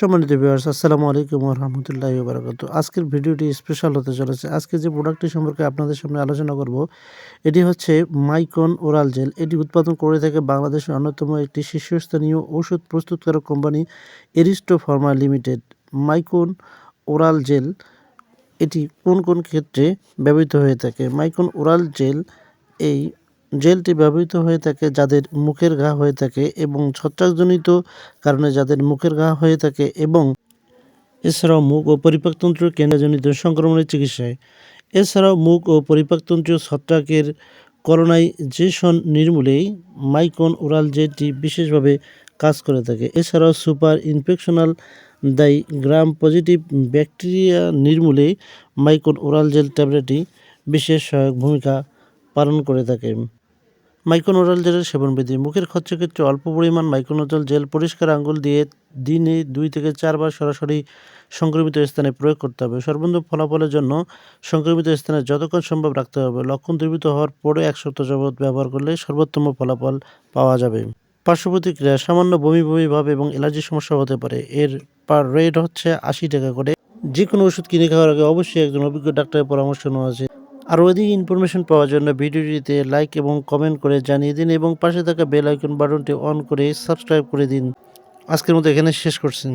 সম্মানিত ভিউয়ার্স আসসালামু আলাইকুম রহমতুল্লাহ বারাকাতু আজকের ভিডিওটি স্পেশাল হতে চলেছে। আজকে যে প্রোডাক্টটি সম্পর্কে আপনাদের সামনে আলোচনা করব, এটি হচ্ছে মাইকন ওরাল জেল এটি উৎপাদন করে থাকে বাংলাদেশের অন্যতম একটি শীর্ষস্থানীয় ওষুধ প্রস্তুতকারক company Aristo pharma limited Mycon oral gel এটি কোন কোন ক্ষেত্রে ব্যবহৃত হয়ে থাকে? মাইকন ওরাল জেল এই জেলটি ব্যবহৃত হয়ে থাকে যাদের মুখের ঘা হয়ে থাকে এবং ছত্রাকজনিত কারণে যাদের মুখের ঘা হয়ে থাকে এবং এছাড়াও মুখ ও পরিপাকতন্ত্র কেন্দ্রজনিত সংক্রমণের চিকিৎসায়। এছাড়াও মুখ ও পরিপাকতন্ত্র ছত্রাকের করোনাইজেশন নির্মূলেই মাইকন ওরাল জেলটি বিশেষভাবে কাজ করে থাকে। এছাড়াও সুপার ইনফেকশনাল দায়ী গ্রাম পজিটিভ ব্যাকটেরিয়া নির্মূলে মাইকন ওরাল জেল ট্যাবলেটটি বিশেষ সহায়ক ভূমিকা পালন করে থাকে। মাইক্রোনোরাল জেলের সেবনবিধি। মুখের ক্ষেত্রে অল্প পরিমাণ মাইক্রোনোজল জেল পরিষ্কার আঙ্গুল দিয়ে দিনে দুই থেকে চারবার সরাসরি সংক্রমিত স্থানে প্রয়োগ করতে হবে। সর্বোত্তম ফলাফলের জন্য সংক্রমিত স্থানে যতক্ষণ সম্ভব রাখতে হবে। লক্ষণ দ্রবীভূত হওয়ার পরে এক সপ্তাহ যাবৎ ব্যবহার করলে সর্বোত্তম ফলাফল পাওয়া যাবে। পার্শ্ব প্রতিক্রিয়া সামান্য বমি বমি ভাব এবং অ্যালার্জির সমস্যা হতে পারে। এর পার রেট হচ্ছে আশি টাকা করে। যে কোনো ওষুধ কিনে খাওয়ার আগে অবশ্যই একজন অভিজ্ঞ ডাক্তারের পরামর্শ নেওয়া উচিত। আরও অধিক ইনফরমেশন পাওয়ার জন্য ভিডিওটিতে লাইক এবং কমেন্ট করে জানিয়ে দিন এবং পাশে থাকা বেল আইকন বাটনটি অন করে সাবস্ক্রাইব করে দিন। আজকের মতো এখানে শেষ করছি।